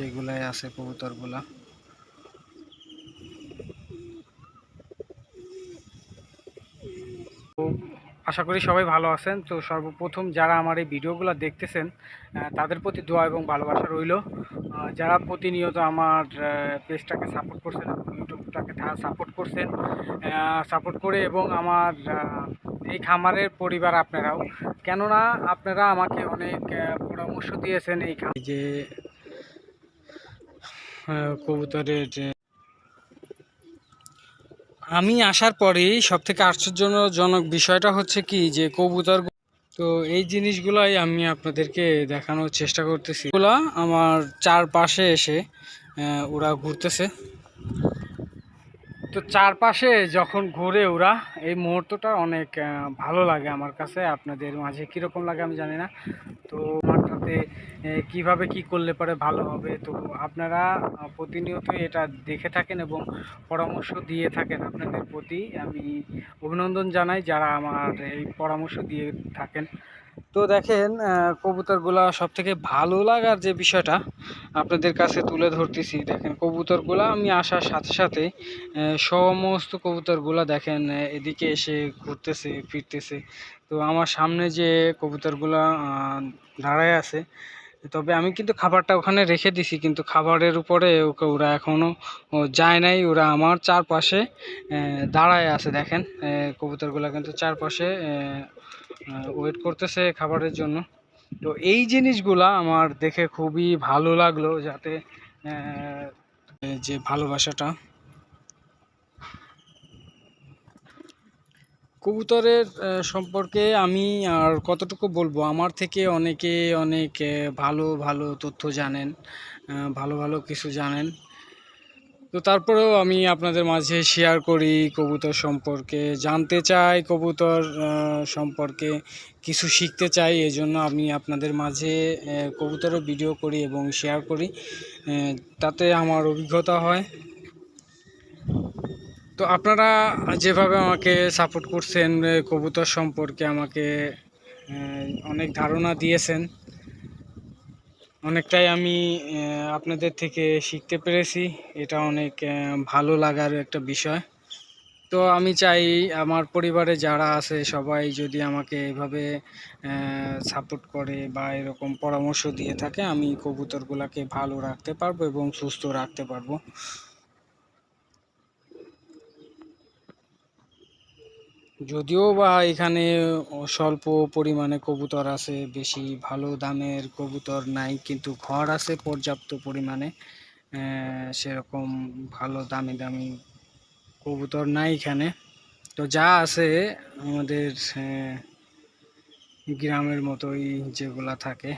সেগুলাই আছে কবুতরগুলা। আশা করি সবাই ভালো আছেন। তো সর্বপ্রথম যারা আমার এই ভিডিওগুলো দেখতেছেন তাদের প্রতি দোয়া এবং ভালোবাসা রইল। যারা প্রতিনিয়ত আমার পেজটাকে সাপোর্ট করছেন ইউটিউবটাকে সাপোর্ট করছেন সাপোর্ট করে এবং আমার এই খামারের পরিবার আপনারাও। কেননা আপনারা আমাকে অনেক পরামর্শ দিয়েছেন এই যে কবুতরের আমি আসার পরেই সব থেকে আশ্চর্যজনক বিষয়টা হচ্ছে কি যে কবুতর, তো এই জিনিসগুলাই আমি আপনাদেরকে দেখানোর চেষ্টা করতেছি। এগুলা আমার চারপাশে এসে ওরা ঘুরতেছে। তো চারপাশে যখন ঘুরে ওরা, এই মুহূর্তটা অনেক ভালো লাগে আমার কাছে, আপনাদের মাঝে কীরকম লাগে আমি জানি না। তো মাঠটাতে কীভাবে কি করলে পরে ভালো হবে, তো আপনারা প্রতিনিয়ত এটা দেখে থাকেন এবং পরামর্শ দিয়ে থাকেন আপনাদের প্রতি। আমি অভিনন্দন জানাই যারা আমার এই পরামর্শ দিয়ে থাকেন। তো দেখেন কবুতরগুলা সব থেকে ভালো লাগার যে বিষয়টা আপনাদের কাছে তুলে ধরতেছি, দেখেন কবুতরগুলা, আমি আসার সাথে সাথে সমস্ত কবুতরগুলা দেখেন এদিকে এসে ঘুরতেছে, ফিরতেছে। তো আমার সামনে যে কবুতরগুলা দাঁড়ায় আছে তবে আমি কিন্তু খাবারটা ওখানে রেখে দিছি, কিন্তু খাবারের উপরে ওকে ওরা এখনও যায় নাই, ওরা আমার চারপাশে দাঁড়ায় আছে, দেখেন কবুতরগুলা কিন্তু চারপাশে ওয়েট করতেছে খাবারের জন্য। তো এই জিনিসগুলা আমার দেখে খুবই ভালো লাগল, যাতে যে ভালোবাসাটা কবুতরের সম্পর্কে আমি আর কতটুকু বলব? আমার থেকে অনেকে অনেক ভালো ভালো তথ্য জানেন ভালো ভালো কিছু জানেন। তো তারপরেও আমি আপনাদের মাঝে শেয়ার করি কবুতর সম্পর্কে জানতে চাই কবুতর সম্পর্কে কিছু শিখতে চাই এই জন্য আমি আপনাদের মাঝে আহ, কবুতরের ভিডিও করি এবং শেয়ার করি তাতে আমার অভিজ্ঞতা হয়। তো আপনারা যেভাবে আমাকে সাপোর্ট করছেন কবুতর সম্পর্কে আমাকে অনেক ধারণা দিয়েছেন। অনেকটাই আমি আপনাদের থেকে শিখতে পেরেছি। এটা অনেক ভালো লাগার একটা বিষয়। তো আমি চাই আমার পরিবারে যারা আছে, সবাই যদি আমাকে এভাবে সাপোর্ট করে বা এরকম পরামর্শ দিয়ে থাকে, আমি কবুতরগুলোকে ভালো রাখতে পারব এবং সুস্থ রাখতে পারব। যদিও বা এখানে স্বল্প পরিমাণে কবুতর আছে, বেশি ভালো দামের কবুতর নাই, কিন্তু ঘর আছে পর্যাপ্ত পরিমাণে। সেরকম ভালো দামি দামি কবুতর নাই এখানে। তো যা আছে আমাদের গ্রামের মতোই যেগুলা থাকে।